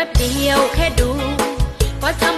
ป๊บเดียวแค่ดูก็ทำ